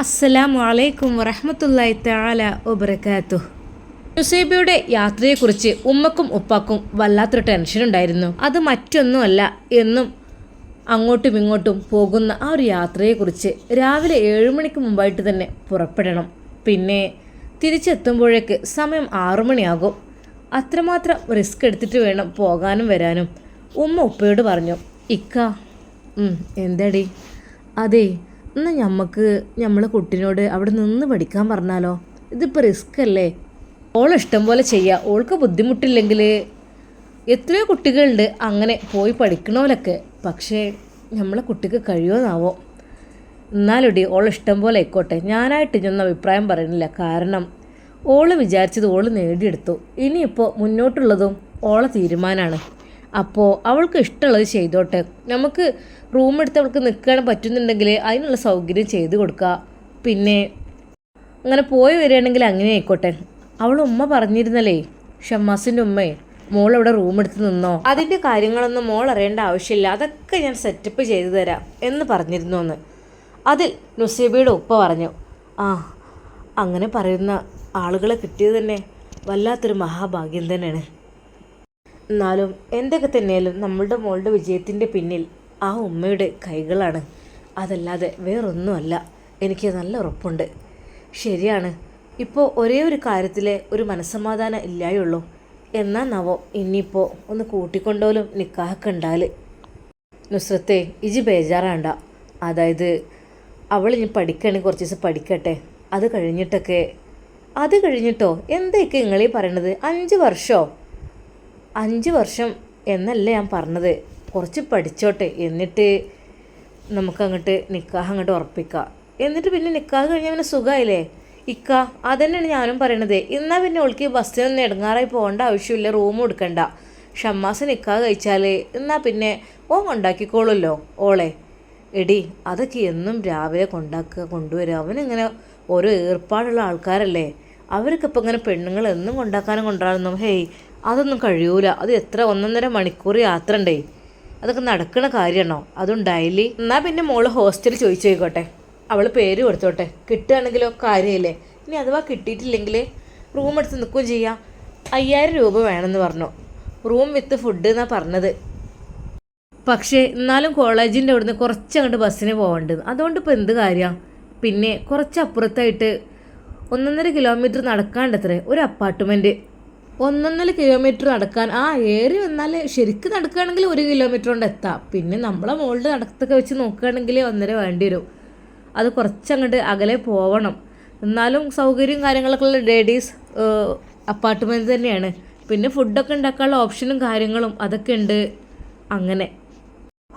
അസ്സലാമു അലൈക്കും വറഹമത്തല്ലായി തആല വബറകാതുഹു. നുസൈബയുടെ യാത്രയെക്കുറിച്ച് ഉമ്മക്കും ഉപ്പാക്കും വല്ലാത്തൊരു ടെൻഷൻ ഉണ്ടായിരുന്നു. അത് മറ്റൊന്നുമല്ല എന്നും അങ്ങോട്ടും ഇങ്ങോട്ടും പോകുന്ന ആ ഒരു യാത്രയെക്കുറിച്ച് രാവിലെ ഏഴ് മണിക്ക് മുമ്പായിട്ട് തന്നെ പുറപ്പെടണം. പിന്നെ തിരിച്ചെത്തുമ്പോഴേക്ക് സമയം ആറു മണിയാകും. അത്രമാത്രം റിസ്ക് എടുത്തിട്ട് വേണം പോകാനും വരാനും. ഉമ്മ ഉപ്പയോട് പറഞ്ഞു ഇക്ക എന്താടി? അതെ എന്നാൽ ഞമ്മക്ക് നമ്മളെ കുട്ടിനോട് അവിടെ നിന്ന് പഠിക്കാൻ പറഞ്ഞാലോ? ഇതിപ്പോൾ റിസ്ക് അല്ലേ? ഓൾ ഇഷ്ടം പോലെ ചെയ്യുക ഓൾക്ക് ബുദ്ധിമുട്ടില്ലെങ്കിൽ എത്രയോ കുട്ടികളുണ്ട് അങ്ങനെ പോയി പഠിക്കണോലൊക്കെ. പക്ഷേ നമ്മളെ കുട്ടിക്ക് കഴിയുമെന്നാവോ എന്നാലൊടി ഓൾ ഇഷ്ടം പോലെ ആയിക്കോട്ടെ. ഞാനായിട്ട് ഇതൊന്നും അഭിപ്രായം പറയുന്നില്ല കാരണം ഓൾ വിചാരിച്ചത് ഓൾ നേടിയെടുത്തു. ഇനിയിപ്പോൾ മുന്നോട്ടുള്ളതും ഓളെ തീരുമാനമാണ് അപ്പോൾ അവൾക്ക് ഇഷ്ടമുള്ളത് ചെയ്തോട്ടെ. നമുക്ക് റൂം എടുത്ത് അവൾക്ക് നിൽക്കാൻ പറ്റുന്നുണ്ടെങ്കിൽ അതിനുള്ള സൗകര്യം ചെയ്ത് കൊടുക്കുക പിന്നെ അങ്ങനെ പോയി വരികയാണെങ്കിൽ അങ്ങനെ ആയിക്കോട്ടെ. അവൾ ഉമ്മ പറഞ്ഞിരുന്നല്ലേ ഷമ്മാസിന്റെ ഉമ്മയെ മോൾ അവിടെ റൂം എടുത്ത് നിന്നോ? അതിന്റെ കാര്യങ്ങളൊന്നും മോൾ അറിയേണ്ട ആവശ്യമില്ല. അതൊക്കെ ഞാൻ സെറ്റപ്പ് ചെയ്തു തരാം എന്ന് പറഞ്ഞിരുന്നു എന്ന് അതിൽ നുസീബയുടെ ഉപ്പ പറഞ്ഞു ആ അങ്ങനെ പറയുന്ന ആളുകളെ കിട്ടിയത് തന്നെ വല്ലാത്തൊരു മഹാഭാഗ്യം തന്നെയാണ്. എന്നാലും എന്തൊക്കെ തന്നെയാലും നമ്മളുടെ മോളുടെ വിജയത്തിന്റെ പിന്നിൽ ആ ഉമ്മയുടെ കൈകളാണ്. അതല്ലാതെ വേറൊന്നുമല്ല. എനിക്ക് നല്ല ഉറപ്പുണ്ട്. ശരിയാണ്. ഇപ്പോൾ ഒരേ ഒരു കാര്യത്തിലെ ഒരു മനസ്സമാധാനം ഇല്ലായുള്ളൂ. എന്നാ നവോ ഇനിയിപ്പോൾ ഒന്ന് കൂട്ടിക്കൊണ്ടോലും നിക്കാഹൊക്കെ ഉണ്ടാൽ നുസ്രത്തെ ഇജി ബേജാറാണ്ട. അതായത് അവൾ ഇനി പഠിക്കുകയാണെങ്കിൽ കുറച്ച് ദിവസം പഠിക്കട്ടെ. അത് കഴിഞ്ഞിട്ടൊക്കെ അത് കഴിഞ്ഞിട്ടോ? എന്തൊക്കെ നിങ്ങളീ പറയണത്? അഞ്ച് വർഷമോ അഞ്ച് വർഷം എന്നല്ല ഞാൻ പറഞ്ഞത്. കുറച്ച് പഠിച്ചോട്ടെ. എന്നിട്ട് നമുക്കങ്ങോട്ട് നിക്കാഹ് അങ്ങോട്ട് ഉറപ്പിക്കാം. എന്നിട്ട് പിന്നെ നിക്കാഹ് കഴിഞ്ഞാൽ പിന്നെ സുഖമായില്ലേ ഇക്ക അതന്നെയാണ് ഞാനും പറയണത്. എന്നാൽ പിന്നെ ഓൾക്ക് ബസ്സിനൊന്നും ഇടങ്ങാറായി പോകേണ്ട ആവശ്യമില്ല. റൂം എടുക്കണ്ട. ഷമ്മാസ് നിക്കാഹ് കഴിച്ചാൽ എന്നാൽ പിന്നെ ഓ ഉണ്ടാക്കിക്കോളുമല്ലോ ഓളെ. എടി അതൊക്കെ എന്നും രാവിലെ കൊണ്ടാക്കുക കൊണ്ടുവരിക. അവനിങ്ങനെ ഓരോ ഏർപ്പാടുള്ള ആൾക്കാരല്ലേ? അവർക്ക് ഇപ്പം ഇങ്ങനെ പെണ്ണുങ്ങൾ എന്നും കൊണ്ടാക്കാനും കൊണ്ടുവരാനൊന്നും ഹേയ് അതൊന്നും കഴിയൂല. അത് എത്ര ഒന്നൊന്നര മണിക്കൂർ യാത്ര ഉണ്ടേ. അതൊക്കെ നടക്കുന്ന കാര്യമാണോ? അതും ഡെയിലി. എന്നാൽ പിന്നെ മോൾ ഹോസ്റ്റലിൽ ചോദിച്ചു നോക്കോട്ടെ അവൾ പേര് കൊടുത്തോട്ടെ. കിട്ടുകയാണെങ്കിലോ കാര്യമില്ലേ? ഇനി അഥവാ കിട്ടിയിട്ടില്ലെങ്കിൽ റൂം എടുത്ത് നിൽക്കുകയും ചെയ്യാം. അയ്യായിരം രൂപ വേണമെന്ന് പറഞ്ഞു. റൂം വിത്ത് ഫുഡ് എന്നാണ് പറഞ്ഞത്. പക്ഷേ എന്നാലും കോളേജിന്റെ അവിടുന്ന് കുറച്ച് അങ്ങോട്ട് ബസ്സിന് പോകേണ്ടത് അതുകൊണ്ട് ഇപ്പോൾ എന്ത് കാര്യമാണ് പിന്നെ കുറച്ച് അപ്പുറത്തായിട്ട് ഒന്നൊന്നര കിലോമീറ്റർ നടക്കാണ്ടത്രേ ഒരു അപ്പാർട്ട്മെന്റ് ഒന്നൊന്നര കിലോമീറ്റർ നടക്കാൻ. ആ ഏറി വന്നാൽ ശരിക്കും നടക്കുകയാണെങ്കിൽ ഒരു കിലോമീറ്റർ കൊണ്ട് എത്താം. പിന്നെ നമ്മളെ മുകളിൽ നടത്തൊക്കെ വെച്ച് നോക്കുകയാണെങ്കിൽ ഒന്നര വേണ്ടി വരും. അത് കുറച്ചങ്ങോട്ട് അകലെ പോവണം. എന്നാലും സൗകര്യവും കാര്യങ്ങളൊക്കെ ഉള്ള ലേഡീസ് അപ്പാർട്ട്മെന്റ് തന്നെയാണ്. പിന്നെ ഫുഡൊക്കെ ഉണ്ടാക്കാനുള്ള ഓപ്ഷനും കാര്യങ്ങളും അതൊക്കെ ഉണ്ട് അങ്ങനെ.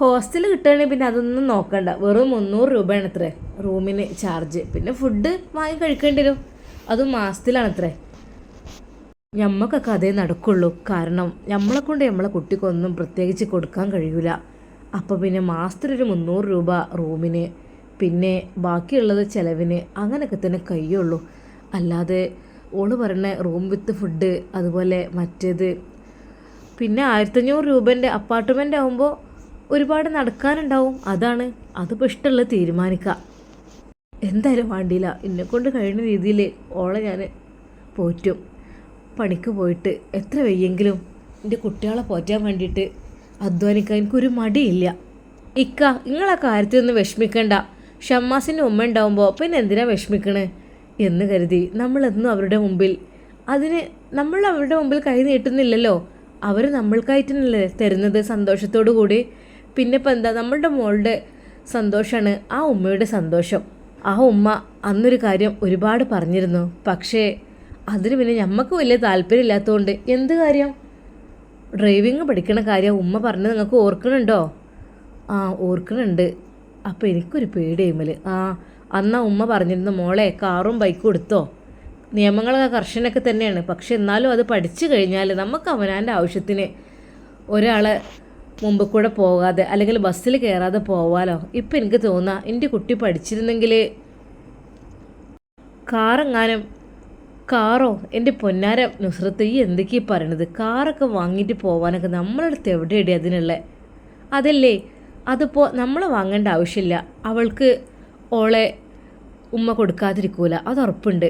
ഹോസ്റ്റൽ കിട്ടുകയാണെങ്കിൽ പിന്നെ അതൊന്നും നോക്കണ്ട. വെറും മുന്നൂറ് രൂപയാണ് അത്രേ റൂമിന് ചാർജ് പിന്നെ ഫുഡ് വാങ്ങി കഴിക്കേണ്ടി വരും. അതും മാസത്തിലാണത്രേ. ഞമ്മക്കൊക്കെ അതേ നടക്കുള്ളൂ. കാരണം നമ്മളെ കൊണ്ട് നമ്മളെ കുട്ടിക്കൊന്നും പ്രത്യേകിച്ച് കൊടുക്കാൻ കഴിയൂല. അപ്പോൾ പിന്നെ മാസത്തിൽ ഒരു മുന്നൂറ് രൂപ റൂമിന് പിന്നെ ബാക്കിയുള്ളത് ചിലവിന് അങ്ങനെയൊക്കെ തന്നെ കഴിയുള്ളൂ. അല്ലാതെ ഓൾ പറഞ്ഞ റൂം വിത്ത് ഫുഡ് അതുപോലെ മറ്റേത്. പിന്നെ ആയിരത്തഞ്ഞൂറ് രൂപേന്റെ അപ്പാർട്ട്മെന്റ് ആകുമ്പോൾ ഒരുപാട് നടക്കാനുണ്ടാവും. അതാണ് അതിപ്പോൾ ഇഷ്ടമുള്ളത് തീരുമാനിക്കുക എന്തായാലും വേണ്ടിയില്ല. എന്നെക്കൊണ്ട് കഴിയുന്ന രീതിയിൽ ഓളെ ഞാൻ പോറ്റും. പണിക്ക് പോയിട്ട് എത്ര വയ്യെങ്കിലും എന്റെ കുട്ടികളെ പോറ്റാൻ വേണ്ടിയിട്ട് അധ്വാനിക്കാൻ എനിക്കൊരു മടിയില്ല. ഇക്ക നിങ്ങളെ കാര്യത്തിലൊന്നും വിഷമിക്കണ്ട. ഷമ്മാസിന്റെ ഉമ്മ ഉണ്ടാവുമ്പോൾ പിന്നെ എന്തിനാ വിഷമിക്കണേ? എന്ന് കരുതി നമ്മളെന്നും അവരുടെ മുമ്പിൽ. അതിന് നമ്മൾ അവരുടെ മുമ്പിൽ കൈ നീട്ടുന്നില്ലല്ലോ. അവർ നമ്മൾക്കായിട്ടല്ലേ തരുന്നത് സന്തോഷത്തോടു കൂടി. പിന്നെ ഇപ്പം എന്താ നമ്മളുടെ മോളുടെ സന്തോഷമാണ് ആ ഉമ്മയുടെ സന്തോഷം. ആ ഉമ്മ അന്നൊരു കാര്യം ഒരുപാട് പറഞ്ഞിരുന്നു. പക്ഷേ അതിന് പിന്നെ ഞമ്മക്ക് വലിയ താല്പര്യമില്ലാത്തതുകൊണ്ട് എന്ത് കാര്യം? ഡ്രൈവിങ് പഠിക്കണ കാര്യം ഉമ്മ പറഞ്ഞത് നിങ്ങൾക്ക് ഓർക്കണുണ്ടോ? ആ ഓർക്കണുണ്ട്. അപ്പോൾ എനിക്കൊരു പേടി ചെയ്യുമ്പോൾ ആ അന്നാ ഉമ്മ പറഞ്ഞിരുന്നു മോളെ കാറും ബൈക്കും എടുത്തോ? നിയമങ്ങളൊക്കെ കർശനൊക്കെ തന്നെയാണ്. പക്ഷെ എന്നാലും അത് പഠിച്ചു കഴിഞ്ഞാൽ നമുക്ക് അവനാന്റെ ആവശ്യത്തിന് ഒരാളെ മുമ്പ് കൂടെ പോകാതെ അല്ലെങ്കിൽ ബസ്സിൽ കയറാതെ പോവാലോ? ഇപ്പം എനിക്ക് തോന്നാ എന്റെ കുട്ടി പഠിച്ചിരുന്നെങ്കിൽ കാറെങ്ങാനും കാറോ? എന്റെ പൊന്നാര നുസ്രത്ത് ഈ എന്തൊക്കെയാ പറയണത്? കാറൊക്കെ വാങ്ങിയിട്ട് പോകാനൊക്കെ നമ്മളടുത്ത് എവിടെയടി അതിനുള്ള? അതല്ലേ? അതിപ്പോൾ നമ്മൾ വാങ്ങേണ്ട ആവശ്യമില്ല. അവൾക്ക് ഓളെ ഉമ്മ കൊടുക്കാതിരിക്കൂല. അത് ഉറപ്പുണ്ട്.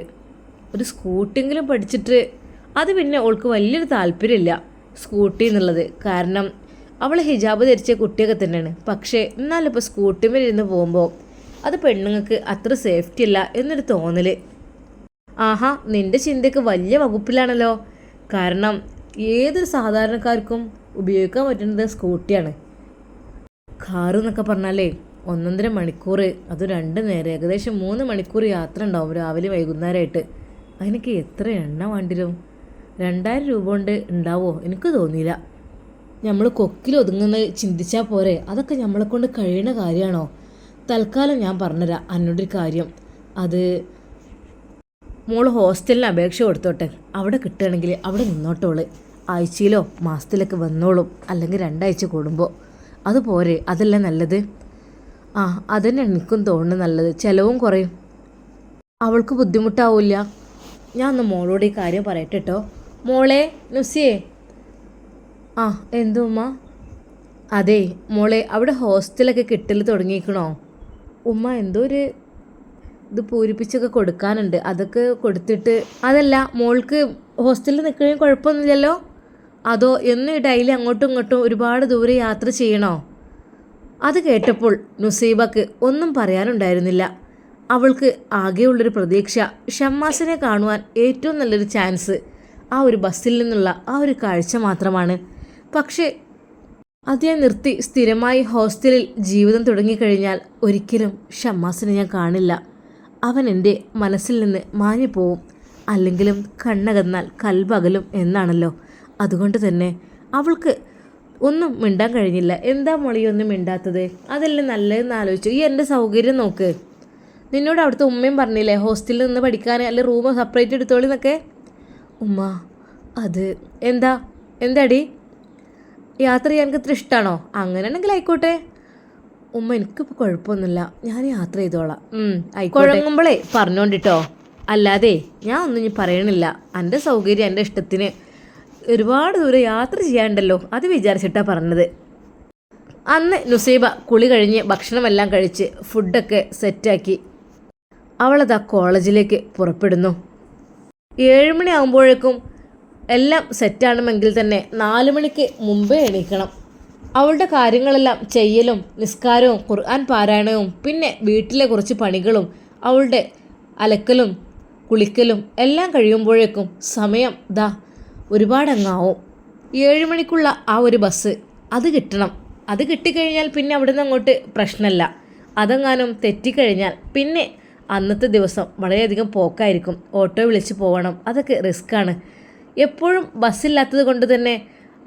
ഒരു സ്കൂട്ടിയെങ്കിലും പഠിച്ചിട്ട് അത് പിന്നെ ഓൾക്ക് വലിയൊരു താല്പര്യമില്ല സ്കൂട്ടി എന്നുള്ളത് കാരണം അവൾ ഹിജാബ് ധരിച്ച കുട്ടിയൊക്കെ തന്നെയാണ്. പക്ഷേ എന്നാലിപ്പോൾ സ്കൂട്ടിമേലിരുന്ന് പോകുമ്പോൾ അത് പെണ്ണുങ്ങൾക്ക് അത്ര സേഫ്റ്റി അല്ല എന്നൊരു തോന്നൽ ആഹാ നിന്റെ ചിന്തയ്ക്ക് വലിയ വകുപ്പിലാണല്ലോ. കാരണം ഏതൊരു സാധാരണക്കാർക്കും ഉപയോഗിക്കാൻ പറ്റുന്നത് സ്കൂട്ടിയാണ്. കാറ് എന്നൊക്കെ പറഞ്ഞാലേ ഒന്നൊന്നര മണിക്കൂർ അത് രണ്ട് നേരം ഏകദേശം മൂന്ന് മണിക്കൂർ യാത്ര ഉണ്ടാവും രാവിലെ വൈകുന്നേരമായിട്ട് അതിനൊക്കെ എത്ര എണ്ണ വേണ്ടിരും രണ്ടായിരം രൂപ കൊണ്ട് ഉണ്ടാവോ? എനിക്ക് തോന്നിയില്ല. നമ്മൾ കൊക്കിൽ ഒതുങ്ങുന്നത് ചിന്തിച്ചാൽ പോരെ അതൊക്കെ നമ്മളെ കൊണ്ട് കഴിയുന്ന കാര്യമാണോ? തൽക്കാലം ഞാൻ പറഞ്ഞുതരാം അന്നോടൊരു കാര്യം. അത് മോൾ ഹോസ്റ്റലിന് അപേക്ഷ കൊടുത്തോട്ടെ. അവിടെ കിട്ടുകയാണെങ്കിൽ അവിടെ നിന്നോട്ടോൾ. ആഴ്ചയിലോ മാസത്തിലൊക്കെ വന്നോളും. അല്ലെങ്കിൽ രണ്ടാഴ്ച കൂടുമ്പോൾ അത് പോരെ അതല്ല നല്ലത്? ആ അതന്നെ എനിക്കും തോന്നുന്നു നല്ലത്. ചിലവും കുറയും. അവൾക്ക് ബുദ്ധിമുട്ടാവില്ല. ഞാൻ ഒന്ന് മോളോട് ഈ കാര്യം പറയട്ടെ കേട്ടോ മോളെ നുസിയേ. ആ എന്തുമ്മ അതെ മോളെ അവിടെ ഹോസ്റ്റലൊക്കെ കിട്ടൽ തുടങ്ങിയിരിക്കണോ? ഉമ്മ എന്തോ ഒരു ഇത് പൂരിപ്പിച്ചൊക്കെ കൊടുക്കാനുണ്ട്. അതൊക്കെ കൊടുത്തിട്ട് അതല്ല മോൾക്ക് ഹോസ്റ്റലിൽ നിൽക്കുകയും കുഴപ്പമൊന്നുമില്ലല്ലോ? അതോ എന്ന് ഡെയിലി അങ്ങോട്ടും ഇങ്ങോട്ടും ഒരുപാട് ദൂരെ യാത്ര ചെയ്യണോ? അത് കേട്ടപ്പോൾ നുസൈബക്ക് ഒന്നും പറയാനുണ്ടായിരുന്നില്ല. അവൾക്ക് ആകെയുള്ളൊരു പ്രതീക്ഷ ഷമ്മാസിനെ കാണുവാൻ ഏറ്റവും നല്ലൊരു ചാൻസ് ആ ഒരു ബസ്സിൽ നിന്നുള്ള ആ ഒരു കാഴ്ച മാത്രമാണ്. പക്ഷേ അതിനെ നിർത്തി സ്ഥിരമായി ഹോസ്റ്റലിൽ ജീവിതം തുടങ്ങിക്കഴിഞ്ഞാൽ ഒരിക്കലും ഷമ്മാസിനെ ഞാൻ കാണില്ല. അവൻ എന്റെ മനസ്സിൽ നിന്ന് മാഞ്ഞു പോവും അല്ലെങ്കിലും കണ്ണകന്നാൽ കൽപകലും എന്നാണല്ലോ. അതുകൊണ്ട് തന്നെ അവൾക്ക് ഒന്നും മിണ്ടാൻ കഴിഞ്ഞില്ല. എന്താ മോളി ഒന്നും മിണ്ടാത്തത്? അതല്ലേ നല്ലതെന്ന് ആലോചിച്ചു. ഈ എന്റെ സൗകര്യം നോക്ക്. നിന്നോട് അവിടുത്തെ ഉമ്മയും പറഞ്ഞില്ലേ ഹോസ്റ്റലിൽ നിന്ന് പഠിക്കാൻ അല്ലെ റൂം സെപ്പറേറ്റ് എടുത്തോളി എന്നൊക്കെ? ഉമ്മ അത് എന്താ? എന്താടി? യാത്ര ചെയ്യാൻ എനിക്ക് ഇത്ര ഇഷ്ടമാണോ അങ്ങനെയാണെങ്കിൽ ആയിക്കോട്ടെ. ഉമ്മ എനിക്കിപ്പോൾ കുഴപ്പമൊന്നുമില്ല. ഞാൻ യാത്ര ചെയ്തോളാം. പറഞ്ഞോണ്ടിട്ടോ. അല്ലാതെ ഞാൻ ഒന്നും ഇനി പറയണില്ല. എന്റെ സൗകര്യം എന്റെ ഇഷ്ടത്തിന് ഒരുപാട് ദൂരം യാത്ര ചെയ്യാണ്ടല്ലോ അത് വിചാരിച്ചിട്ടാണ് പറഞ്ഞത്. അന്ന് നുസൈബ കുളി കഴിഞ്ഞ് ഭക്ഷണമെല്ലാം കഴിച്ച് ഫുഡൊക്കെ സെറ്റാക്കി അവളതാ കോളേജിലേക്ക് പുറപ്പെടുന്നു. ഏഴുമണി ആകുമ്പോഴേക്കും എല്ലാം സെറ്റാണെങ്കിൽ തന്നെ നാല് മണിക്ക് മുമ്പേ എണീക്കണം. അവളുടെ കാര്യങ്ങളെല്ലാം ചെയ്യലും നിസ്കാരവും ഖുർആൻ പാരായണവും പിന്നെ വീട്ടിലെ കുറച്ച് പണികളും അവളുടെ അലക്കലും കുളിക്കലും എല്ലാം കഴിയുമ്പോഴേക്കും സമയം ദാ ഒരുപാടങ്ങാവും. ഏഴ് മണിക്കുള്ള ആ ഒരു ബസ് അത് കിട്ടണം. അത് കിട്ടിക്കഴിഞ്ഞാൽ പിന്നെ അവിടുന്ന് അങ്ങോട്ട് പ്രശ്നമല്ല അതെങ്ങാനും തെറ്റിക്കഴിഞ്ഞാൽ പിന്നെ അന്നത്തെ ദിവസം വളരെയധികം പോക്കായിരിക്കും. ഓട്ടോ വിളിച്ച് പോകണം അതൊക്കെ റിസ്ക്കാണ്. എപ്പോഴും ബസ്സില്ലാത്തത് കൊണ്ട് തന്നെ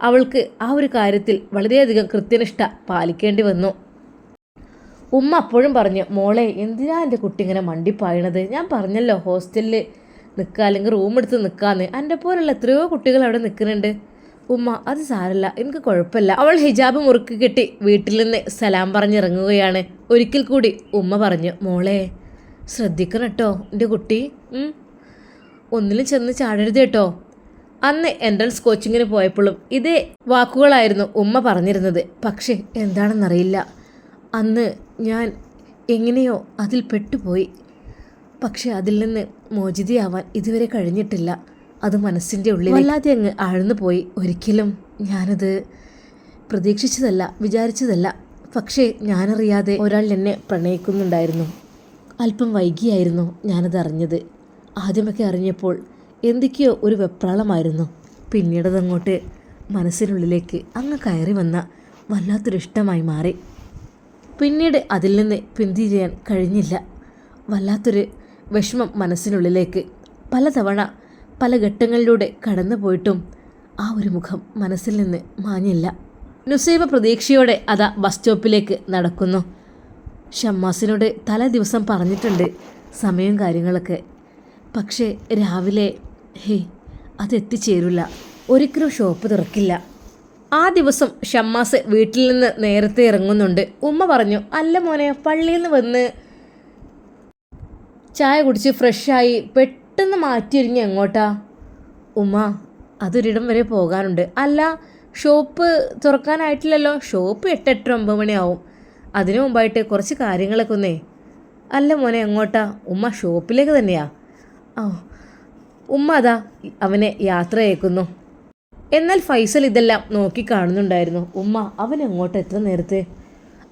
അവൾക്ക് ആ ഒരു കാര്യത്തിൽ വളരെയധികം കൃത്യനിഷ്ഠ പാലിക്കേണ്ടി വന്നു. ഉമ്മ അപ്പോഴും പറഞ്ഞു മോളെ എന്തിനാ എന്റെ കുട്ടി ഇങ്ങനെ മണ്ടിപ്പായണത്? ഞാൻ പറഞ്ഞല്ലോ ഹോസ്റ്റലിൽ നിൽക്കുക അല്ലെങ്കിൽ റൂം എടുത്ത് നിൽക്കാന്ന് എന്റെ പോലുള്ള എത്രയോ കുട്ടികൾ അവിടെ നിൽക്കുന്നുണ്ട് ഉമ്മ അത് സാരല്ല എനിക്ക് കുഴപ്പമില്ല. അവൾ ഹിജാബ് മുറുക്കി കെട്ടി വീട്ടിൽ നിന്ന് സലാം പറഞ്ഞിറങ്ങുകയാണ്. ഒരിക്കൽ കൂടി ഉമ്മ പറഞ്ഞു മോളെ ശ്രദ്ധിക്കണം കേട്ടോ എന്റെ കുട്ടി ഒന്നിലും ചെന്ന് ചാടരുത് കേട്ടോ അന്ന് എൻട്രൻസ് കോച്ചിങ്ങിന് പോയപ്പോഴും ഇതേ വാക്കുകളായിരുന്നു ഉമ്മ പറഞ്ഞിരുന്നത്. പക്ഷേ എന്താണെന്നറിയില്ല. അന്ന് ഞാൻ എങ്ങനെയോ അതിൽ പെട്ടുപോയി. പക്ഷേ അതിൽ നിന്ന് മോചിതയാവാൻ ഇതുവരെ കഴിഞ്ഞിട്ടില്ല. അത് മനസ്സിന്റെ ഉള്ളിൽ വല്ലാതെ അങ്ങ് ആഴ്ന്നു പോയി ഒരിക്കലും ഞാനത് പ്രതീക്ഷിച്ചതല്ല വിചാരിച്ചതല്ല. പക്ഷേ ഞാനറിയാതെ ഒരാൾ എന്നെ പ്രണയിക്കുന്നുണ്ടായിരുന്നു. അല്പം വൈകിയായിരുന്നു ഞാനത് അറിഞ്ഞത് ആദ്യമൊക്കെ അറിഞ്ഞപ്പോൾ എന്തൊക്കെയോ ഒരു വെപ്രാളമായിരുന്നു. പിന്നീടതങ്ങോട്ട് മനസ്സിനുള്ളിലേക്ക് അങ്ങ് കയറി വന്ന വല്ലാത്തൊരു ഇഷ്ടമായി മാറി. പിന്നീട് അതിൽ നിന്ന് പിന്തിരിയാൻ കഴിഞ്ഞില്ല. വല്ലാത്തൊരു വിഷമം മനസ്സിനുള്ളിലേക്ക് പലതവണ പല ഘട്ടങ്ങളിലൂടെ കടന്നു പോയിട്ടും ആ ഒരു മുഖം മനസ്സിൽ നിന്ന് മാഞ്ഞില്ല. നുസൈബ പ്രതീക്ഷയോടെ അതാ ബസ് സ്റ്റോപ്പിലേക്ക് നടക്കുന്നു. ഷമ്മാസിനോട് തലേ ദിവസം പറഞ്ഞിട്ടുണ്ട് സമയവും കാര്യങ്ങളൊക്കെ. പക്ഷേ രാവിലെ ഹേ അത് എത്തിച്ചേരില്ല ഒരിക്കലും ഷോപ്പ് തുറക്കില്ല. ആ ദിവസം ഷമ്മാസ് വീട്ടിൽ നിന്ന് നേരത്തെ ഇറങ്ങുന്നുണ്ട്. ഉമ്മ പറഞ്ഞു അല്ല മോനെ പള്ളിയിൽ നിന്ന് വന്ന് ചായ കുടിച്ച് ഫ്രഷായി പെട്ടെന്ന് മാറ്റിയിരിഞ്ഞ് എങ്ങോട്ടാ? ഉമ്മ അതൊരിടം വരെ പോകാനുണ്ട്. അല്ല ഷോപ്പ് തുറക്കാനായിട്ടില്ലല്ലോ. ഷോപ്പ് എട്ട് എട്ട് ഒമ്പത് മണിയാവും. അതിനു മുമ്പായിട്ട് കുറച്ച് കാര്യങ്ങളൊക്കെ ഒന്നേ. അല്ല മോനെ എങ്ങോട്ടാ? ഉമ്മ ഷോപ്പിലേക്ക് തന്നെയാ? ആ ഉമ്മ അതാ അവനെ യാത്ര അയക്കുന്നു എന്നാൽ ഫൈസൽ ഇതെല്ലാം നോക്കി കാണുന്നുണ്ടായിരുന്നു. ഉമ്മ അവൻ എങ്ങോട്ട് എത്ര നേരത്തെ?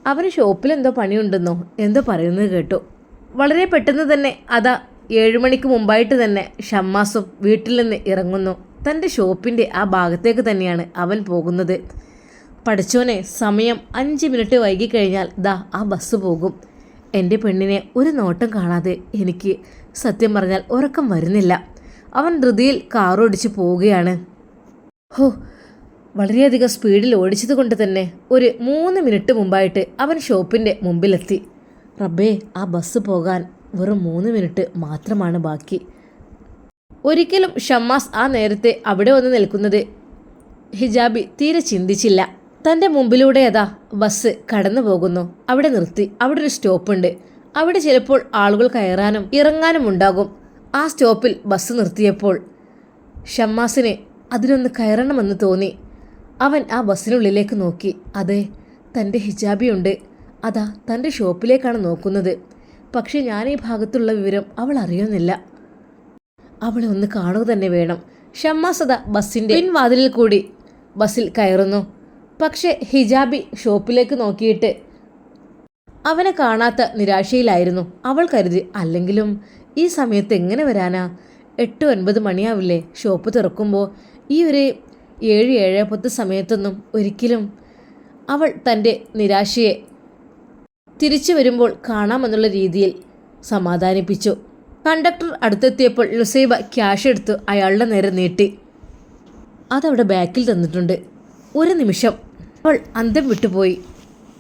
അവന് ഷോപ്പിൽ എന്തോ പണിയുണ്ടെന്നോ? എന്തോ പറയുന്നത് കേട്ടു. വളരെ പെട്ടെന്ന് തന്നെ അതാ ഏഴുമണിക്ക് മുമ്പായിട്ട് തന്നെ ഷമ്മാസും വീട്ടിൽ നിന്ന് ഇറങ്ങുന്നു. തന്റെ ഷോപ്പിന്റെ ആ ഭാഗത്തേക്ക് തന്നെയാണ് അവൻ പോകുന്നത്. പഠിച്ചോനെ സമയം അഞ്ച് മിനിറ്റ് വൈകിക്കഴിഞ്ഞാൽ ദാ ആ ബസ് പോകും. എന്റെ പെണ്ണിനെ ഒരു നോട്ടം കാണാതെ എനിക്ക് സത്യം പറഞ്ഞാൽ ഉറക്കം വരുന്നില്ല. അവൻ ധൃതിയിൽ കാറോടിച്ച് പോവുകയാണ്. ഹോ വളരെയധികം സ്പീഡിൽ ഓടിച്ചത് കൊണ്ട് തന്നെ ഒരു മൂന്ന് മിനിറ്റ് മുമ്പായിട്ട് അവൻ ഷോപ്പിന്റെ മുമ്പിലെത്തി. റബ്ബേ ആ ബസ് പോകാൻ വെറും മൂന്ന് മിനിറ്റ് മാത്രമാണ് ബാക്കി. ഒരിക്കലും ഷമ്മാസ് ആ നേരത്തെ അവിടെ വന്ന് നിൽക്കുന്നത് ഹിജാബി തീരെ ചിന്തിച്ചില്ല. തന്റെ മുമ്പിലൂടെ അതാ ബസ് കടന്നു പോകുന്നു. അവിടെ നിർത്തി. അവിടെ ഒരു സ്റ്റോപ്പുണ്ട്. അവിടെ ചിലപ്പോൾ ആളുകൾ കയറാനും ഇറങ്ങാനും ഉണ്ടാകും. ആ സ്റ്റോപ്പിൽ ബസ് നിർത്തിയപ്പോൾ ഷമ്മാസിന് അതിനൊന്ന് കയറണമെന്ന് തോന്നി. അവൻ ആ ബസ്സിനുള്ളിലേക്ക് നോക്കി. അതെ തന്റെ ഹിജാബിയുണ്ട്. അതാ തന്റെ ഷോപ്പിലേക്കാണ് നോക്കുന്നത്. പക്ഷേ ഞാൻ ഈ ഭാഗത്തുള്ള വിവരം അവൾ അറിയുന്നില്ല. അവളെ ഒന്ന് കാണുക തന്നെ വേണം. ഷമ്മാസത ബസ്സിന്റെ പിൻവാതിലിൽ കൂടി ബസ്സിൽ കയറുന്നു. പക്ഷേ ഹിജാബി ഷോപ്പിലേക്ക് നോക്കിയിട്ട് അവനെ കാണാത്ത നിരാശയിലായിരുന്നു. അവൾ കരുതി അല്ലെങ്കിലും ഈ സമയത്ത് എങ്ങനെ വരാനാ? എട്ട് ഒൻപത് മണിയാവില്ലേ. ഷോപ്പ് തുറക്കുമ്പോൾ ഈ ഒരു ഏഴ് ഏഴ് പത്ത് സമയത്തൊന്നും ഒരിക്കലും അവൾ തന്റെ നിരാശയെ തിരിച്ചു വരുമ്പോൾ കാണാമെന്നുള്ള രീതിയിൽ സമാധാനിപ്പിച്ചു. കണ്ടക്ടർ അടുത്തെത്തിയപ്പോൾ ലുസൈബ ക്യാഷ് എടുത്ത് അയാളുടെ നേരെ നീട്ടി. അതവിടെ ബാക്കിൽ തന്നിട്ടുണ്ട്. ഒരു നിമിഷം. അവൾ അന്തം വിട്ടുപോയി.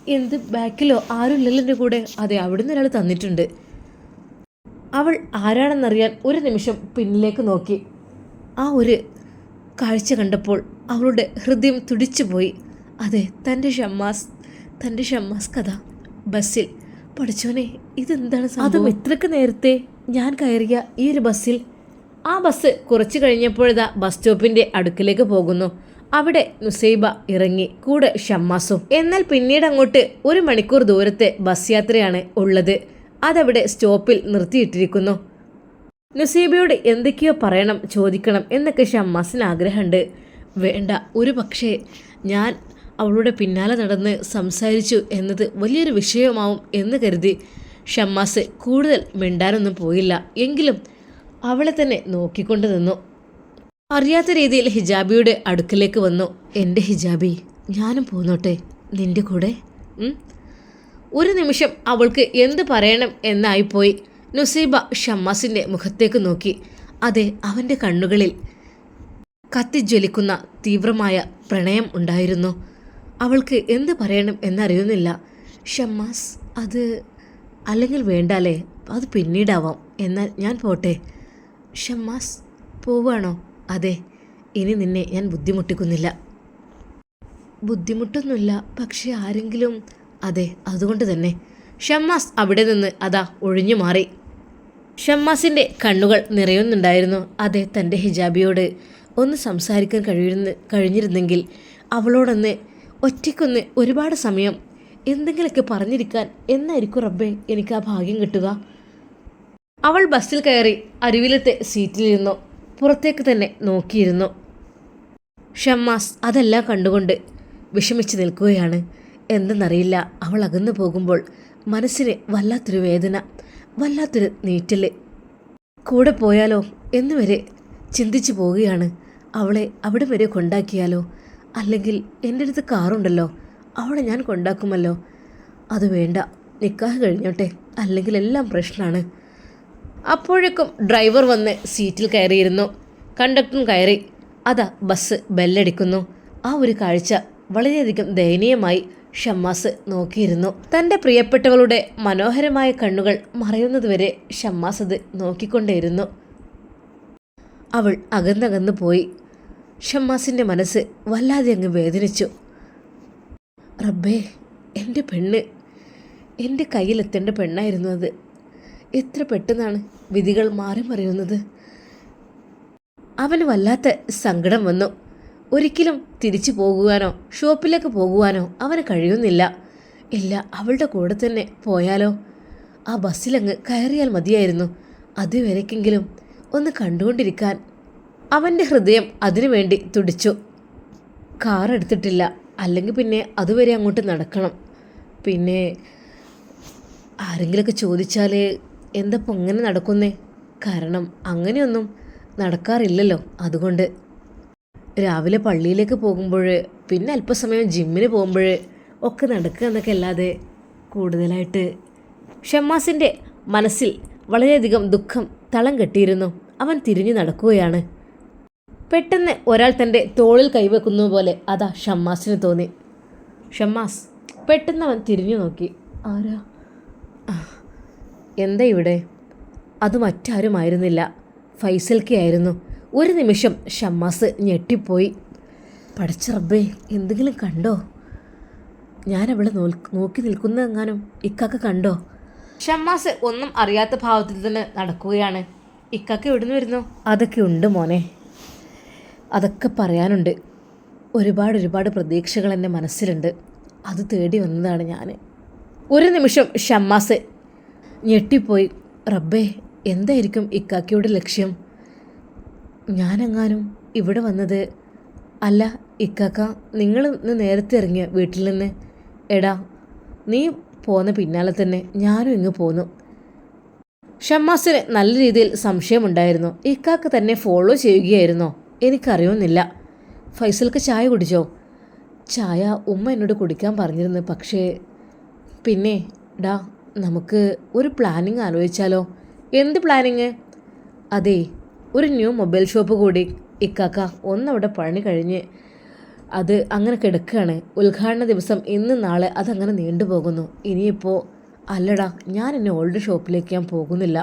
എന്ത് ബാക്കിലോ? ആരുമില്ലല്ലോ എന്റെ കൂടെ. അതെ അവിടുന്ന് ഒരാൾ തന്നിട്ടുണ്ട്. അവൾ ആരാണെന്നറിയാൻ ഒരു നിമിഷം പിന്നിലേക്ക് നോക്കി. ആ ഒരു കാഴ്ച കണ്ടപ്പോൾ അവളുടെ ഹൃദയം തുടിച്ചുപോയി. അതെ തന്റെ ഷമ്മാസ് തന്റെ ഷമ്മാസ് കഥ. ബസ്സിൽ. പഠിച്ചോനെ ഇതെന്താണ് അതും ഇത്രക്ക് നേരത്തെ ഞാൻ കയറിയ ഈ ഒരു ബസ്സിൽ. ആ ബസ് കുറച്ച് കഴിഞ്ഞപ്പോഴിതാ ബസ് സ്റ്റോപ്പിന്റെ അടുക്കിലേക്ക് പോകുന്നു. അവിടെ നുസൈബ ഇറങ്ങി കൂടെ ഷമ്മാസും. എന്നാൽ പിന്നീട് അങ്ങോട്ട് ഒരു മണിക്കൂർ ദൂരത്തെ ബസ് യാത്രയാണ് ഉള്ളത്. അതവിടെ സ്റ്റോപ്പിൽ നിർത്തിയിട്ടിരിക്കുന്നു. നുസീബയോട് എന്തൊക്കെയോ പറയണം ചോദിക്കണം എന്നൊക്കെ ഷമ്മാസിന് ആഗ്രഹമുണ്ട്. വേണ്ട ഒരു പക്ഷേ ഞാൻ അവളുടെ പിന്നാലെ നടന്ന് സംസാരിച്ചു എന്നത് വലിയൊരു വിഷയമാവും എന്ന് കരുതി ഷമ്മാസ് കൂടുതൽ മിണ്ടാനൊന്നും പോയില്ല. എങ്കിലും അവളെ തന്നെ നോക്കിക്കൊണ്ട് നിന്നു. അറിയാത്ത രീതിയിൽ ഹിജാബിയുടെ അടുക്കലേക്ക് വന്നു. എന്റെ ഹിജാബി ഞാനും പോന്നോട്ടെ? നിന്റെ കൂടെ? ഒരു നിമിഷം അവൾക്ക് എന്ത് പറയണം എന്നായിപ്പോയി. നുസീബ ഷമ്മാസിന്റെ മുഖത്തേക്ക് നോക്കി. അതെ അവന്റെ കണ്ണുകളിൽ കത്തിജ്വലിക്കുന്ന തീവ്രമായ പ്രണയം ഉണ്ടായിരുന്നു. അവൾക്ക് എന്ത് പറയണം എന്നറിയുന്നില്ല. ഷമ്മാസ് അത് അല്ലെങ്കിൽ വേണ്ടാലേ? അത് പിന്നീടാവാം. എന്നാൽ ഞാൻ പോട്ടെ. ഷമ്മാസ് പോവാണോ? അതെ ഇനി നിന്നെ ഞാൻ ബുദ്ധിമുട്ടിക്കുന്നില്ല. ബുദ്ധിമുട്ടൊന്നുമില്ല പക്ഷേ ആരെങ്കിലും അതുകൊണ്ട് തന്നെ. ഷമ്മാസ് അവിടെ നിന്ന് അതാ ഒഴിഞ്ഞു മാറി. ഷമ്മാസിന്റെ കണ്ണുകൾ നിറയുന്നുണ്ടായിരുന്നു അതെ തന്റെ ഹിജാബിയോട്. ഒന്ന് സംസാരിക്കാൻ കഴിയുന്ന കഴിഞ്ഞിരുന്നെങ്കിൽ അവളോടൊന്ന് ഒറ്റയ്ക്കൊന്ന് ഒരുപാട് സമയം എന്തെങ്കിലുമൊക്കെ പറഞ്ഞിരിക്കാൻ എന്നായിരിക്കും റബ്ബേ എനിക്ക് ആ ഭാഗ്യം കിട്ടുക. അവൾ ബസ്സിൽ കയറി അരുവിലത്തെ സീറ്റിലിരുന്നു പുറത്തേക്ക് തന്നെ നോക്കിയിരുന്നു. ഷമ്മാസ് അതെല്ലാം കണ്ടുകൊണ്ട് വിഷമിച്ച് നിൽക്കുകയാണ്. എന്തെന്നറിയില്ല. അവൾ അകന്നു പോകുമ്പോൾ മനസ്സിന് വല്ലാത്തൊരു വേദന വല്ലാത്തൊരു നീറ്റൽ. കൂടെ പോയാലോ? എന്നുവരെ ചിന്തിച്ചു പോവുകയാണ്. അവളെ അവിടെ വരെ കൊണ്ടാക്കിയാലോ? അല്ലെങ്കിൽ എന്റെ അടുത്ത് കാറുണ്ടല്ലോ? അവളെ ഞാൻ കൊണ്ടാക്കുമല്ലോ? അത് വേണ്ട. നിക്കാഹ് കഴിഞ്ഞോട്ടെ. അല്ലെങ്കിൽ എല്ലാം പ്രശ്നമാണ്. അപ്പോഴേക്കും ഡ്രൈവർ വന്ന് സീറ്റിൽ കയറിയിരുന്നു. കണ്ടക്ടറും കയറി. അതാ ബസ് ബെല്ലടിക്കുന്നു. ആ ഒരു കാഴ്ച വളരെയധികം ദയനീയമായി ഷമ്മാസ് നോക്കിയിരുന്നു. തന്റെ പ്രിയപ്പെട്ടവളുടെ മനോഹരമായ കണ്ണുകൾ മറയുന്നതുവരെ ഷമ്മാസ് അത് നോക്കിക്കൊണ്ടേയിരുന്നു. അവൾ അകന്നകന്നു പോയി. ഷമ്മാസിന്റെ മനസ്സ് വല്ലാതെ അങ്ങ് വേദനിച്ചു. റബ്ബേ എന്റെ പെണ്ണ്. എന്റെ കയ്യിലെത്തേണ്ട പെണ്ണായിരുന്നു അത്. എത്ര പെട്ടെന്നാണ് വിധികൾ മാറി മറിയുന്നത്? അവന് വല്ലാത്ത സങ്കടം വന്നു. ഒരിക്കലും തിരിച്ചു പോകുവാനോ ഷോപ്പിലേക്ക് പോകുവാനോ അവന് കഴിയുന്നില്ല. ഇല്ല അവളുടെ കൂടെ തന്നെ പോയാലോ? ആ ബസ്സിലങ്ങ് കയറിയാൽ മതിയായിരുന്നു. അതുവരെക്കെങ്കിലും ഒന്ന് കണ്ടുകൊണ്ടിരിക്കാൻ അവന്റെ ഹൃദയം അതിനുവേണ്ടി തുടിച്ചു. കാർ എടുത്തിട്ടില്ല. അല്ലെങ്കിൽ പിന്നെ അതുവരെ അങ്ങോട്ട് നടക്കണം. പിന്നെ ആരെങ്കിലുമൊക്കെ ചോദിച്ചാൽ എന്തപ്പോൾ അങ്ങനെ നടക്കുന്നേ? കാരണം അങ്ങനെയൊന്നും നടക്കാറില്ലല്ലോ അതുകൊണ്ട്. രാവിലെ പള്ളിയിലേക്ക് പോകുമ്പോൾ പിന്നെ അല്പസമയം ജിമ്മിന് പോകുമ്പോൾ ഒക്കെ നടക്കുക എന്നൊക്കെ അല്ലാതെ കൂടുതലായിട്ട് ഷമ്മാസിന്റെ മനസ്സിൽ വളരെയധികം ദുഃഖം തളം കെട്ടിയിരുന്നു. അവൻ തിരിഞ്ഞു നടക്കുകയാണ്. പെട്ടെന്ന് ഒരാൾ തന്റെ തോളിൽ കൈവെക്കുന്ന പോലെ അതാ ഷമ്മാസിന് തോന്നി. ഷമ്മാസ് പെട്ടെന്ന് അവൻ തിരിഞ്ഞു നോക്കി. ആരാ? എന്താ ഇവിടെ? അത് മറ്റാരുമായിരുന്നില്ല. ഫൈസൽക്കയായിരുന്നു. ഒരു നിമിഷം ഷമ്മാസ് ഞെട്ടിപ്പോയി. പഠിച്ച റബ്ബേ എന്തെങ്കിലും കണ്ടോ? ഞാൻ നോൽ- നോക്കി നിൽക്കുന്നതെങ്ങാനും ഇക്കാക്ക കണ്ടോ? ഷമ്മാസ് ഒന്നും അറിയാത്ത ഭാവത്തിൽ തന്നെ നടക്കുകയാണ്. ഇക്കാക്ക എവിടുന്ന് വരുന്നു? അതൊക്കെ ഉണ്ട് മോനെ. അതൊക്കെ പറയാനുണ്ട്. ഒരുപാട് ഒരുപാട് പ്രതീക്ഷകൾ എന്റെ മനസ്സിലുണ്ട്. അത് തേടി വന്നതാണ് ഞാൻ ഒരു നിമിഷം ഷമ്മാസ് ഞെട്ടിപ്പോയി. റബ്ബേ എന്തായിരിക്കും ഇക്കാക്കയുടെ ലക്ഷ്യം? ഞാനെങ്ങാനും ഇവിടെ വന്നത്? അല്ല ഇക്കാക്ക നിങ്ങൾ ഇന്ന് നേരത്തെ ഇറങ്ങിയ വീട്ടിൽ നിന്ന്. എടാ നീ പോന്ന പിന്നാലെ തന്നെ ഞാനും ഇങ്ങ് പോന്നു. ഷമ്മാസിന് നല്ല രീതിയിൽ സംശയമുണ്ടായിരുന്നു. ഇക്കാക്ക തന്നെ ഫോളോ ചെയ്യുകയായിരുന്നോ? എനിക്കറിയുന്നില്ല. ഫൈസൽക്ക് ചായ കുടിച്ചോ? ചായ ഉമ്മ എന്നോട് കുടിക്കാൻ പറഞ്ഞിരുന്നു പക്ഷേ പിന്നെ ഡാ നമുക്ക് ഒരു പ്ലാനിങ് ആലോചിച്ചാലോ? എന്ത് പ്ലാനിങ്? അതെ ഒരു ന്യൂ മൊബൈൽ ഷോപ്പ് കൂടി. ഇക്കാക്ക ഒന്നവിടെ പണി കഴിഞ്ഞ് അത് അങ്ങനെ കിടക്കുകയാണ് ഉദ്ഘാടന ദിവസം ഇന്ന് നാളെ അതങ്ങനെ നീണ്ടുപോകുന്നു ഇനിയിപ്പോൾ അല്ലടാ ഞാൻ എന്നെ ഓൾഡ് ഷോപ്പിലേക്ക് ഞാൻ പോകുന്നില്ല.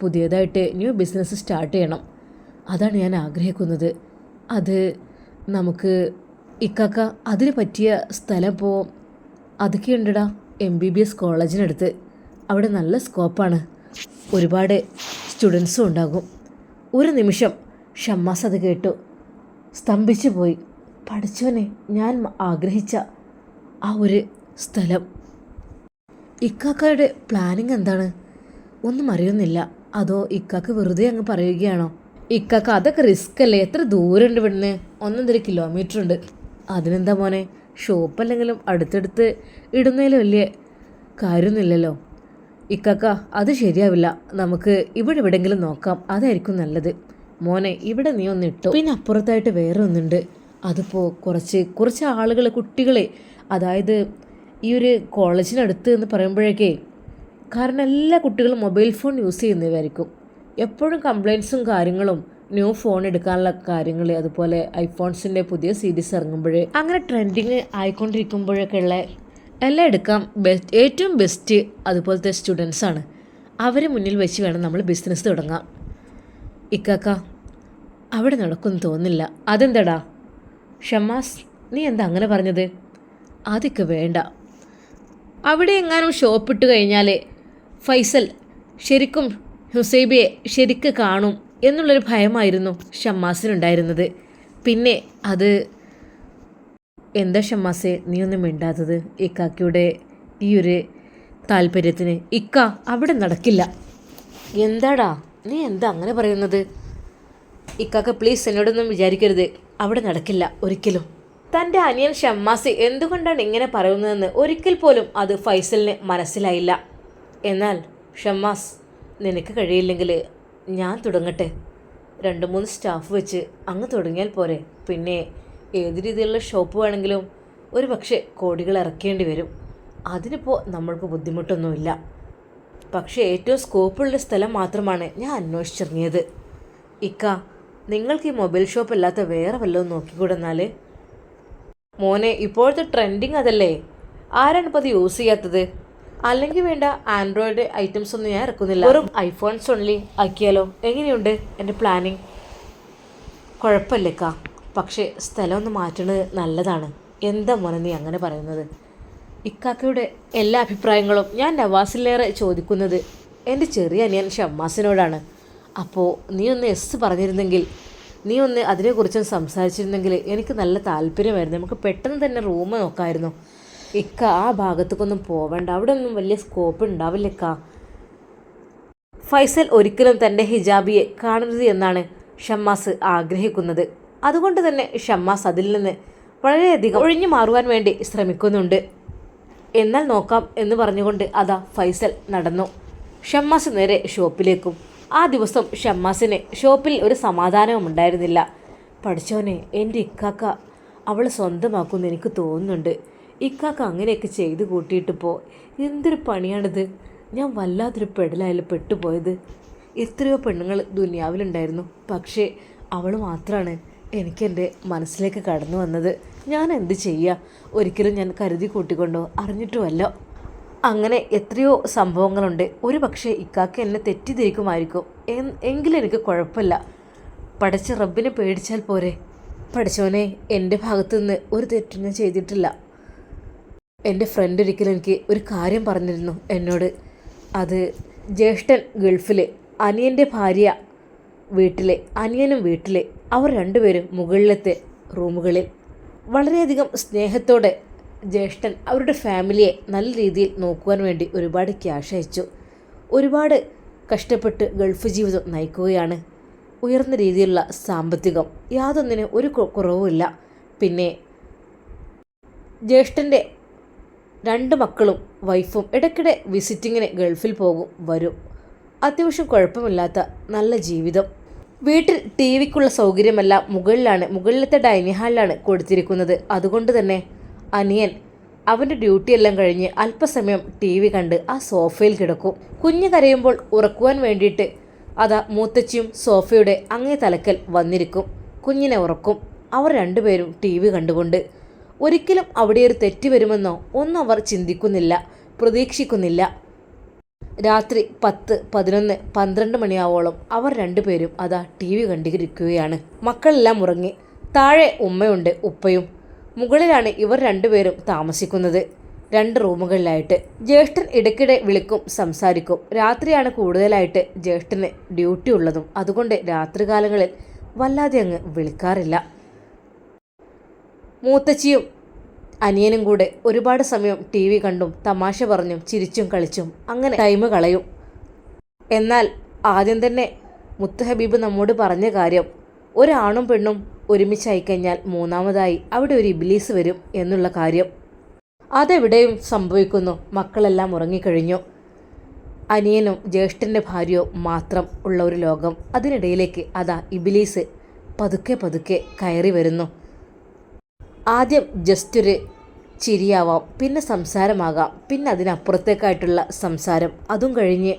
പുതിയതായിട്ട് ന്യൂ ബിസിനസ് സ്റ്റാർട്ട് ചെയ്യണം. അതാണ് ഞാൻ ആഗ്രഹിക്കുന്നത്. അത് നമുക്ക് ഇക്കാക്ക അതിന് പറ്റിയ സ്ഥലം ഇപ്പോൾ അതൊക്കെയുണ്ടടാ എം ബി ബി എസ് കോളേജിനടുത്ത് അവിടെ നല്ല സ്കോപ്പാണ് ഒരുപാട് സ്റ്റുഡൻസും ഉണ്ടാകും. ഒരു നിമിഷം ഷമ്മാസ് അത് കേട്ടു. സ്തംഭിച്ചു പോയി. പഠിച്ചവനെ ഞാൻ ആഗ്രഹിച്ച ആ ഒരു സ്ഥലം. ഇക്കാക്കയുടെ പ്ലാനിങ് എന്താണ്? ഒന്നും അറിയുന്നില്ല. അതോ ഇക്കാക്ക് വെറുതെ അങ്ങ് പറയുകയാണോ? ഇക്കാക്ക അതൊക്കെ റിസ്ക് അല്ലേ? എത്ര ദൂരമുണ്ട് ഇവിടുന്ന്? ഒന്നൊന്നര കിലോമീറ്റർ ഉണ്ട്. അതിനെന്താ മോനെ? ഷോപ്പ് അല്ലെങ്കിലും അടുത്തടുത്ത് ഇടുന്നതിൽ വലിയ കാര്യമൊന്നുമില്ലല്ലോ. ഇക്കാക്ക അത് ശരിയാവില്ല. നമുക്ക് ഇവിടെ എവിടെങ്കിലും നോക്കാം. അതായിരിക്കും നല്ലത്. മോനെ ഇവിടെ നീ ഒന്ന് ഇട്ടു. പിന്നെ അപ്പുറത്തായിട്ട് വേറെ ഒന്നുണ്ട് അതിപ്പോൾ കുറച്ച് കുറച്ച് ആളുകൾ കുട്ടികളെ. അതായത് ഈ ഒരു കോളേജിനടുത്ത് എന്ന് പറയുമ്പോഴേക്കേ കാരണം എല്ലാ കുട്ടികളും മൊബൈൽ ഫോൺ യൂസ് ചെയ്യുന്നവരായിരിക്കും. എപ്പോഴും കംപ്ലയിൻസും കാര്യങ്ങളും ന്യൂ ഫോൺ എടുക്കാനുള്ള കാര്യങ്ങൾ അതുപോലെ ഐഫോൺസിന്റെ പുതിയ സീരീസ് ഇറങ്ങുമ്പോൾ അങ്ങനെ ട്രെൻഡിങ് ആയിക്കൊണ്ടിരിക്കുമ്പോഴൊക്കെ ഉള്ള എല്ലാം എടുക്കാം. ബെസ്റ്റ് ഏറ്റവും ബെസ്റ്റ് അതുപോലത്തെ സ്റ്റുഡൻസാണ് അവരെ മുന്നിൽ വെച്ച് വേണം നമ്മൾ ബിസിനസ് തുടങ്ങാം. ഇക്കാക്ക അവിടെ നടക്കുമെന്ന് തോന്നില്ല അതെന്താടാ? ഷമാസ് നീ എന്താ അങ്ങനെ പറഞ്ഞത്? അതൊക്കെ വേണ്ട. അവിടെ എങ്ങാനും ഷോപ്പ് ഇട്ട് കഴിഞ്ഞാൽ ഫൈസൽ ശരിക്കും ഹുസൈബിയെ ശരിക്ക് കാണും എന്നുള്ളൊരു ഭയമായിരുന്നു ഷമ്മാസിനുണ്ടായിരുന്നത്. പിന്നെ അത് എന്താ ഷമ്മാസെ നീ ഒന്നും മിണ്ടാത്തത്? ഇക്കാക്കിയുടെ ഈ ഒരു താല്പര്യത്തിന് ഇക്ക അവിടെ നടക്കില്ല. എന്താടാ? നീ എന്താ അങ്ങനെ പറയുന്നത്? ഇക്കാക്ക പ്ലീസ് എന്നോടൊന്നും വിചാരിക്കരുത്. അവിടെ നടക്കില്ല ഒരിക്കലും. തന്റെ അനിയൻ ഷമ്മാസി എന്തുകൊണ്ടാണ് ഇങ്ങനെ പറയുന്നതെന്ന് ഒരിക്കൽ പോലും അത് ഫൈസലിന് മനസ്സിലായില്ല. എന്നാൽ ഷമ്മാസ് നിനക്ക് കഴിയില്ലെങ്കിൽ ഞാൻ തുടങ്ങട്ടെ. രണ്ട് മൂന്ന് സ്റ്റാഫ് വെച്ച് അങ്ങ് തുടങ്ങിയാൽ പോരെ. പിന്നെ ഏത് രീതിയിലുള്ള ഷോപ്പ് വേണമെങ്കിലും ഒരു പക്ഷേ കോടികൾ ഇറക്കേണ്ടി വരും. അതിനിപ്പോൾ നമ്മൾക്ക് ബുദ്ധിമുട്ടൊന്നുമില്ല. പക്ഷേ ഏറ്റവും സ്കോപ്പുള്ള സ്ഥലം മാത്രമാണ് ഞാൻ അന്വേഷിച്ചിറങ്ങിയത്. ഇക്ക നിങ്ങൾക്ക് ഈ മൊബൈൽ ഷോപ്പ് അല്ലാത്ത വേറെ വല്ലതും നോക്കിക്കൂടെന്നാൽ മോനെ ഇപ്പോഴത്തെ ട്രെൻഡിങ് അതല്ലേ? ആരാണ് ഇപ്പോൾ അത് യൂസ് ചെയ്യാത്തത്? അല്ലെങ്കിൽ വേണ്ട ആൻഡ്രോയിഡ് ഐറ്റംസ് ഒന്നും ഞാൻ ഇറക്കുന്നില്ല. വെറും ഐഫോൺസ് ഓൺലി ആക്കിയാലോ? എങ്ങനെയുണ്ട് എന്റെ പ്ലാനിങ് കുഴപ്പമില്ലേക്കാ പക്ഷേ സ്ഥലം ഒന്ന് മാറ്റുന്നത് നല്ലതാണ്. എന്താ മോനെ നീ അങ്ങനെ പറയുന്നത്? ഇക്കാക്കയുടെ എല്ലാ അഭിപ്രായങ്ങളും ഞാൻ നവാസിലേറെ ചോദിക്കുന്നത് എന്റെ ചെറിയ അനിയൻ ഷമ്മാസിനോടാണ്. അപ്പോൾ നീ ഒന്ന് എസ് പറഞ്ഞിരുന്നെങ്കിൽ നീ ഒന്ന് അതിനെക്കുറിച്ച് സംസാരിച്ചിരുന്നെങ്കിൽ എനിക്ക് നല്ല താല്പര്യമായിരുന്നു. നമുക്ക് പെട്ടെന്ന് തന്നെ റൂം നോക്കാമായിരുന്നു ഇക്ക ആ ഭാഗത്തേക്കൊന്നും പോവണ്ട. അവിടെ ഒന്നും വലിയ സ്കോപ്പ് ഉണ്ടാവില്ല ഇക്ക. ഫൈസൽ ഒരിക്കലും തന്റെ ഹിജാബിയെ കാണരുത് എന്നാണ് ഷമ്മാസ് ആഗ്രഹിക്കുന്നത്. അതുകൊണ്ട് തന്നെ ഷമ്മാസ് അതിൽ നിന്ന് വളരെയധികം ഒഴിഞ്ഞു മാറുവാൻ വേണ്ടി ശ്രമിക്കുന്നുണ്ട്. എന്നാൽ നോക്കാം എന്ന് പറഞ്ഞുകൊണ്ട് അതാ ഫൈസൽ നടന്നു. ഷമ്മാസ് നേരെ ഷോപ്പിലേക്കും. ആ ദിവസം ഷമ്മാസിന് ഷോപ്പിൽ ഒരു സമാധാനവും ഉണ്ടായിരുന്നില്ല. പഠിച്ചോനെ എന്റെ ഇക്കാക്ക അവൾ സ്വന്തമാക്കുമെന്ന് എനിക്ക് തോന്നുന്നുണ്ട്. ഇക്കാക്ക അങ്ങനെയൊക്കെ ചെയ്ത് കൂട്ടിയിട്ടിപ്പോൾ എന്തൊരു പണിയാണിത്? ഞാൻ വല്ലാത്തൊരു പെടലായാലും പെട്ടുപോയത്. എത്രയോ പെണ്ണുങ്ങൾ ദുനിയാവിലുണ്ടായിരുന്നു. പക്ഷേ അവൾ മാത്രമാണ് എനിക്കെന്റെ മനസ്സിലേക്ക് കടന്നു വന്നത് ഞാൻ എന്ത് ചെയ്യുക ഒരിക്കലും ഞാൻ കരുതി കൂട്ടിക്കൊണ്ടോ? അറിഞ്ഞിട്ടുമല്ല. അങ്ങനെ എത്രയോ സംഭവങ്ങളുണ്ട്. ഒരു പക്ഷേ ഇക്കാക്ക് എന്നെ തെറ്റിദ്ധരിക്കുമായിരിക്കും. എങ്കിലും എനിക്ക് കുഴപ്പമില്ല. പഠിച്ച റബ്ബിനെ പേടിച്ചാൽ പോരെ. പഠിച്ചവനെ എന്റെ ഭാഗത്തുനിന്ന് ഒരു തെറ്റും ഞാൻ ചെയ്തിട്ടില്ല. എന്റെ ഫ്രണ്ട് ഒരിക്കലും എനിക്ക് ഒരു കാര്യം പറഞ്ഞിരുന്നു എന്നോട്. അത് ജ്യേഷ്ഠൻ ഗൾഫിലെ അനിയന്റെ ഭാര്യ വീട്ടിലെ അനിയനും വീട്ടിൽ അവർ രണ്ടുപേരും മുകളിലത്തെ റൂമുകളിൽ വളരെയധികം സ്നേഹത്തോടെ ജ്യേഷ്ഠൻ അവരുടെ ഫാമിലിയെ നല്ല രീതിയിൽ നോക്കുവാൻ വേണ്ടി ഒരുപാട് ക്യാഷ് അയച്ചു. ഒരുപാട് കഷ്ടപ്പെട്ട് ഗൾഫ് ജീവിതം നയിക്കുകയാണ്. ഉയർന്ന രീതിയിലുള്ള സാമ്പത്തികം യാതൊന്നിന് ഒരു കുറവുമില്ല പിന്നെ ജ്യേഷ്ഠന്റെ രണ്ട് മക്കളും വൈഫും ഇടയ്ക്കിടെ വിസിറ്റിങ്ങിന് ഗൾഫിൽ പോകും വരും. അത്യാവശ്യം കുഴപ്പമില്ലാത്ത നല്ല ജീവിതം. വീട്ടിൽ ടി വിക്കുള്ള സൗകര്യമെല്ലാം മുകളിലാണ് മുകളിലത്തെ ഡൈനിങ് ഹാളിലാണ് കൊടുത്തിരിക്കുന്നത്. അതുകൊണ്ട് തന്നെ അനിയൻ അവന്റെ ഡ്യൂട്ടി എല്ലാം കഴിഞ്ഞ് അല്പസമയം ടി വി കണ്ട് ആ സോഫയിൽ കിടക്കും. കുഞ്ഞ് കരയുമ്പോൾ ഉറക്കുവാൻ വേണ്ടിയിട്ട് അതാ മൂത്തച്ചിയും സോഫയുടെ അങ്ങേ തലക്കൽ വന്നിരിക്കും. കുഞ്ഞിനെ ഉറക്കും. അവർ രണ്ടുപേരും ടി വി കണ്ടുകൊണ്ട് ഒരിക്കലും അവിടെ ഒരു തെറ്റ് വരുമെന്നോ ഒന്നും അവർ ചിന്തിക്കുന്നില്ല പ്രതീക്ഷിക്കുന്നില്ല. രാത്രി പത്ത് പതിനൊന്ന് പന്ത്രണ്ട് മണിയാവോളം അവർ രണ്ടുപേരും അതാ ടി വി കണ്ടിരിക്കുകയാണ്. മക്കളെല്ലാം ഉറങ്ങി. താഴെ ഉമ്മയുണ്ട് ഉപ്പയും. മുകളിലാണ് ഇവർ രണ്ടുപേരും താമസിക്കുന്നത്. രണ്ട് റൂമുകളിലായിട്ട്. ജ്യേഷ്ഠൻ ഇടയ്ക്കിടെ വിളിക്കും സംസാരിക്കും. രാത്രിയാണ് കൂടുതലായിട്ട് ജ്യേഷ്ഠന് ഡ്യൂട്ടി ഉള്ളതും. അതുകൊണ്ട് രാത്രികാലങ്ങളിൽ വല്ലാതെ അങ്ങ് വിളിക്കാറില്ല. മൂത്തച്ചിയും അനിയനും കൂടെ ഒരുപാട് സമയം ടി വി കണ്ടും തമാശ പറഞ്ഞും ചിരിച്ചും കളിച്ചും അങ്ങനെ ടൈം കളയും. എന്നാൽ ആദ്യം തന്നെ മുത്തുഹബീബ് നമ്മോട് പറഞ്ഞ കാര്യം ഒരാണും പെണ്ണും ഒരുമിച്ചായി കഴിഞ്ഞാൽ മൂന്നാമതായി അവിടെ ഒരു ഇബിലീസ് വരും എന്നുള്ള കാര്യം. അതെവിടെയും സംഭവിക്കുന്നു. മക്കളെല്ലാം ഉറങ്ങിക്കഴിഞ്ഞു. അനിയനും ജ്യേഷ്ഠന്റെ ഭാര്യയോ മാത്രം ഉള്ള ഒരു ലോകം. അതിനിടയിലേക്ക് അതാ ഇബിലീസ് പതുക്കെ പതുക്കെ കയറി വരുന്നു. ആദ്യം ജസ്റ്റ് ഒരു ചിരിയാവാം പിന്നെ സംസാരമാകാം പിന്നെ അതിനപ്പുറത്തേക്കായിട്ടുള്ള സംസാരം. അതും കഴിഞ്ഞ്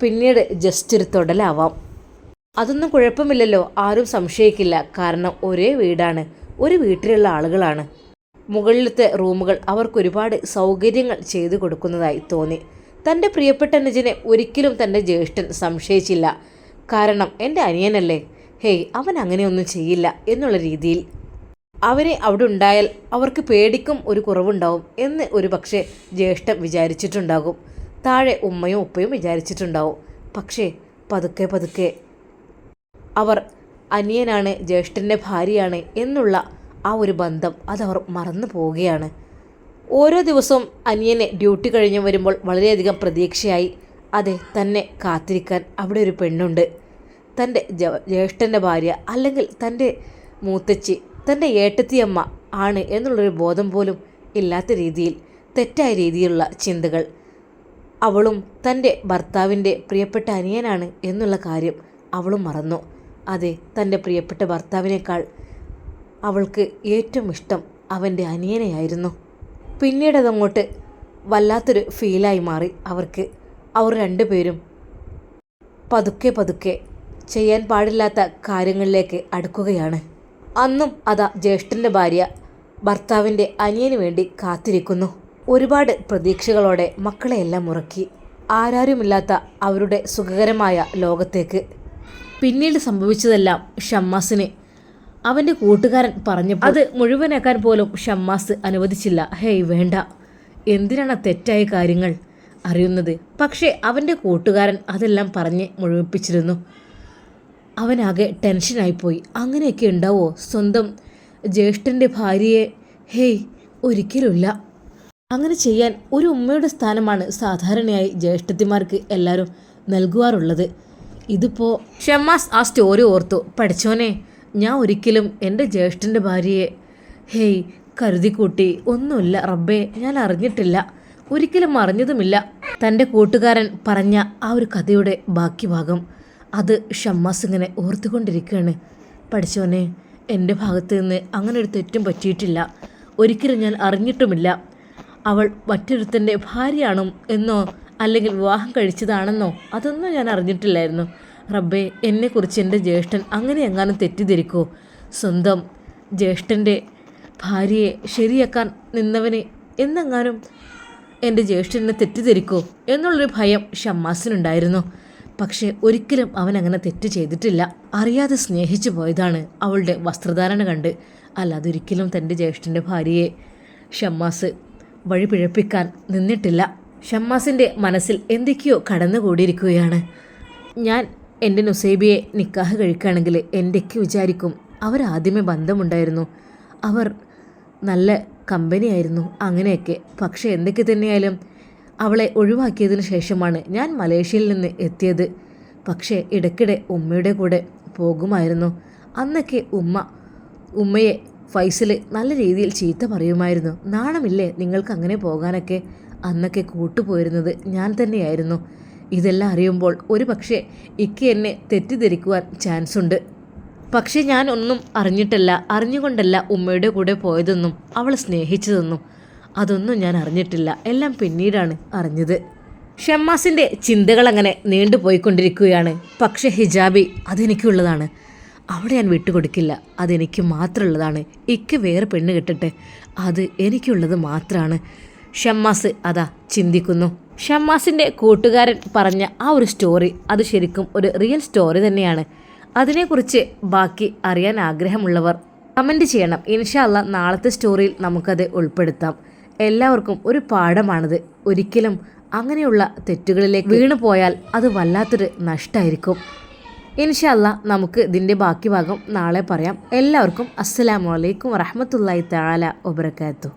പിന്നീട് ജസ്റ്റ് ഒരു തൊടലാവാം. അതൊന്നും കുഴപ്പമില്ലല്ലോ ആരും സംശയിക്കില്ല. കാരണം ഒരേ വീടാണ് ഒരു വീട്ടിലുള്ള ആളുകളാണ്. മുകളിലത്തെ റൂമുകൾ അവർക്ക് ഒരുപാട് സൗകര്യങ്ങൾ ചെയ്തു കൊടുക്കുന്നതായി തോന്നി. തന്റെ പ്രിയപ്പെട്ട അനുജനെ ഒരിക്കലും തന്റെ ജ്യേഷ്ഠൻ സംശയിച്ചില്ല. കാരണം എന്റെ അനിയനല്ലേ? ഹേയ് അവൻ അങ്ങനെയൊന്നും ചെയ്യില്ല എന്നുള്ള രീതിയിൽ അവരെ അവിടെ ഉണ്ടായാൽ അവർക്ക് പേടിക്കും ഒരു കുറവുണ്ടാവും എന്ന് ഒരു പക്ഷേ ജ്യേഷ്ഠം വിചാരിച്ചിട്ടുണ്ടാകും. താഴെ ഉമ്മയും ഉപ്പയും വിചാരിച്ചിട്ടുണ്ടാവും. പക്ഷേ പതുക്കെ പതുക്കെ അവർ അനിയനാണ് ജ്യേഷ്ഠന്റെ ഭാര്യയാണ് എന്നുള്ള ആ ഒരു ബന്ധം അതവർ മറന്നു പോവുകയാണ്. ഓരോ ദിവസവും അനിയനെ ഡ്യൂട്ടി കഴിഞ്ഞ് വരുമ്പോൾ വളരെയധികം പ്രതീക്ഷയായി അതെ തന്നെ കാത്തിരിക്കാൻ അവിടെ ഒരു പെണ്ണുണ്ട്. തന്റെ ജ്യേഷ്ഠന്റെ ഭാര്യ അല്ലെങ്കിൽ തന്റെ മൂത്തച്ചി തന്റെ ഏട്ടത്തിയമ്മ ആണ് എന്നുള്ളൊരു ബോധം പോലും ഇല്ലാത്ത രീതിയിൽ തെറ്റായ രീതിയിലുള്ള ചിന്തകൾ. അവളും തന്റെ ഭർത്താവിന്റെ പ്രിയപ്പെട്ട അനിയനാണ് എന്നുള്ള കാര്യം അവളും മറന്നു. അതെ തന്റെ പ്രിയപ്പെട്ട ഭർത്താവിനേക്കാൾ അവൾക്ക് ഏറ്റവും ഇഷ്ടം അവന്റെ അനിയനെയായിരുന്നു. പിന്നീട് അതങ്ങോട്ട് വല്ലാത്തൊരു ഫീലായി മാറി അവർക്ക്. അവർ രണ്ടുപേരും പതുക്കെ പതുക്കെ ചെയ്യാൻ പാടില്ലാത്ത കാര്യങ്ങളിലേക്ക് അടുക്കുകയാണ്. അന്നും അതാ ജ്യേഷ്ഠന്റെ ഭാര്യ ഭർത്താവിന്റെ അനിയന് വേണ്ടി കാത്തിരിക്കുന്നു. ഒരുപാട് പ്രതീക്ഷകളോടെ മക്കളെയെല്ലാം ഉറക്കി. ആരാരുമില്ലാത്ത അവരുടെ സുഖകരമായ ലോകത്തേക്ക്. പിന്നീട് സംഭവിച്ചതെല്ലാം ഷമ്മാസിനെ. അവന്റെ കൂട്ടുകാരൻ പറഞ്ഞു അത് മുഴുവനാക്കാൻ പോലും ഷമ്മാസ് അനുവദിച്ചില്ല. ഹേയ് വേണ്ട. എന്തിനാണ് തെറ്റായ കാര്യങ്ങൾ അറിയുന്നത്? പക്ഷേ അവന്റെ കൂട്ടുകാരൻ അതെല്ലാം പറഞ്ഞ് മുഴുമിപ്പിച്ചിരുന്നു അവനാകെ ടെൻഷനായിപ്പോയി. അങ്ങനെയൊക്കെ ഉണ്ടാവോ? സ്വന്തം ജ്യേഷ്ഠന്റെ ഭാര്യയെ? ഹേയ് ഒരിക്കലുമില്ല. അങ്ങനെ ചെയ്യാൻ ഒരു ഉമ്മയുടെ സ്ഥാനമാണ് സാധാരണയായി ജ്യേഷ്ഠത്തിമാർക്ക് എല്ലാവരും നൽകുവാറുള്ളത്. ഇതിപ്പോൾ ഷമ്മാസ് ആ സ്റ്റോറി ഓർത്തു. പഠിച്ചോനെ ഞാൻ ഒരിക്കലും എന്റെ ജ്യേഷ്ഠന്റെ ഭാര്യയെ ഹേയ് കരുതിക്കൂട്ടി. ഒന്നുമില്ല റബ്ബേ ഞാൻ അറിഞ്ഞിട്ടില്ല. ഒരിക്കലും അറിഞ്ഞതുമില്ല. തന്റെ കൂട്ടുകാരൻ പറഞ്ഞ ആ ഒരു കഥയുടെ ബാക്കി ഭാഗം. അത് ഷമ്മാസ് ഇങ്ങനെ ഓർത്തുകൊണ്ടിരിക്കുകയാണ്. പഠിച്ചവനെ എന്റെ ഭാഗത്ത് നിന്ന് അങ്ങനെ ഒരു തെറ്റും പറ്റിയിട്ടില്ല. ഒരിക്കലും ഞാൻ അറിഞ്ഞിട്ടുമില്ല. അവൾ മറ്റൊരുത്തന്റെ ഭാര്യയാണോ എന്നോ അല്ലെങ്കിൽ വിവാഹം കഴിച്ചതാണെന്നോ അതൊന്നും ഞാൻ അറിഞ്ഞിട്ടില്ലായിരുന്നു. റബ്ബേ എന്നെക്കുറിച്ച് എന്റെ ജ്യേഷ്ഠൻ അങ്ങനെ എങ്ങാനും തെറ്റിദ്ധരിക്കോ സ്വന്തം ജ്യേഷ്ഠന്റെ ഭാര്യയെ ശരിയാക്കാൻ നിന്നവനെ എന്നെങ്ങാനും എന്റെ ജ്യേഷ്ഠനെ തെറ്റിദ്ധരിക്കോ എന്നുള്ളൊരു ഭയം ഷമ്മാസിനുണ്ടായിരുന്നു പക്ഷേ ഒരിക്കലും അവൻ അങ്ങനെ തെറ്റ് ചെയ്തിട്ടില്ല. അറിയാതെ സ്നേഹിച്ചു പോയതാണ് അവളുടെ വസ്ത്രധാരണ കണ്ട്. അല്ലാതെ ഒരിക്കലും തന്റെ ജ്യേഷ്ഠന്റെ ഭാര്യയെ. ഷമ്മാസ് വഴി പിഴപ്പിക്കാൻ നിന്നിട്ടില്ല. ഷമ്മാസിന്റെ മനസ്സിൽ എന്തൊക്കെയോ കടന്നുകൂടിയിരിക്കുകയാണ്. ഞാൻ എന്റെ നുസൈബിയെ നിക്കാഹ് കഴിക്കുകയാണെങ്കിൽ എന്റെയൊക്കെ വിചാരിക്കും? അവരാദ്യമേ ബന്ധമുണ്ടായിരുന്നു. അവർ നല്ല കമ്പനിയായിരുന്നു അങ്ങനെയൊക്കെ. പക്ഷേ എന്തൊക്കെ തന്നെയായാലും അവളെ ഒഴിവാക്കിയതിനു ശേഷമാണ് ഞാൻ മലേഷ്യയിൽ നിന്ന് എത്തിയത്. പക്ഷേ ഇടയ്ക്കിടെ ഉമ്മയുടെ കൂടെ പോകുമായിരുന്നു. അന്നൊക്കെ ഉമ്മ ഉമ്മയെ ഫൈസൽ നല്ല രീതിയിൽ ചീത്ത പറയുമായിരുന്നു. നാണമില്ലേ നിങ്ങൾക്ക് അങ്ങനെ പോകാനൊക്കെ? അന്നൊക്കെ കൂട്ടുപോയിരുന്നത് ഞാൻ തന്നെയായിരുന്നു. ഇതെല്ലാം അറിയുമ്പോൾ ഒരു പക്ഷേ ഇക്ക് എന്നെ തെറ്റിദ്ധരിക്കുവാൻ ചാൻസ് ഉണ്ട്. പക്ഷേ ഞാൻ ഒന്നും അറിഞ്ഞിട്ടല്ല അറിഞ്ഞുകൊണ്ടല്ല ഉമ്മയുടെ കൂടെ പോയതെന്നും അവൾ സ്നേഹിച്ചതെന്നും. അതൊന്നും ഞാൻ അറിഞ്ഞിട്ടില്ല. എല്ലാം പിന്നീടാണ് അറിഞ്ഞത്. ഷമ്മാസിന്റെ ചിന്തകൾ അങ്ങനെ നീണ്ടുപോയിക്കൊണ്ടിരിക്കുകയാണ് പക്ഷേ ഹിജാബി അതെനിക്കുള്ളതാണ്. അവിടെ ഞാൻ വിട്ടുകൊടുക്കില്ല. അതെനിക്ക് മാത്രമുള്ളതാണ്. ഇക്ക് വേറെ പെണ്ണ് കിട്ടട്ടെ. അത് എനിക്കുള്ളത് മാത്രമാണ്. ഷമ്മാസ് അതാ ചിന്തിക്കുന്നു. ഷമ്മാസിന്റെ കൂട്ടുകാരൻ പറഞ്ഞ ആ ഒരു സ്റ്റോറി അത് ശരിക്കും ഒരു റിയൽ സ്റ്റോറി തന്നെയാണ്. അതിനെക്കുറിച്ച് ബാക്കി അറിയാൻ ആഗ്രഹമുള്ളവർ കമന്റ് ചെയ്യണം. ഇൻഷാല്ല നാളത്തെ സ്റ്റോറിയിൽ നമുക്കത് ഉൾപ്പെടുത്താം. എല്ലാവർക്കും ഒരു പാഠമാണിത്. ഒരിക്കലും അങ്ങനെയുള്ള തെറ്റുകളിലേക്ക് വീണു പോയാൽ അത് വല്ലാത്തൊരു നഷ്ടമായിരിക്കും ഇൻഷല്ല നമുക്ക് ഇതിന്റെ ബാക്കി ഭാഗം നാളെ പറയാം. എല്ലാവർക്കും അസ്സലാമു അലൈക്കും വറഹമത്തല്ലായി തആല വബറകാതുഹു.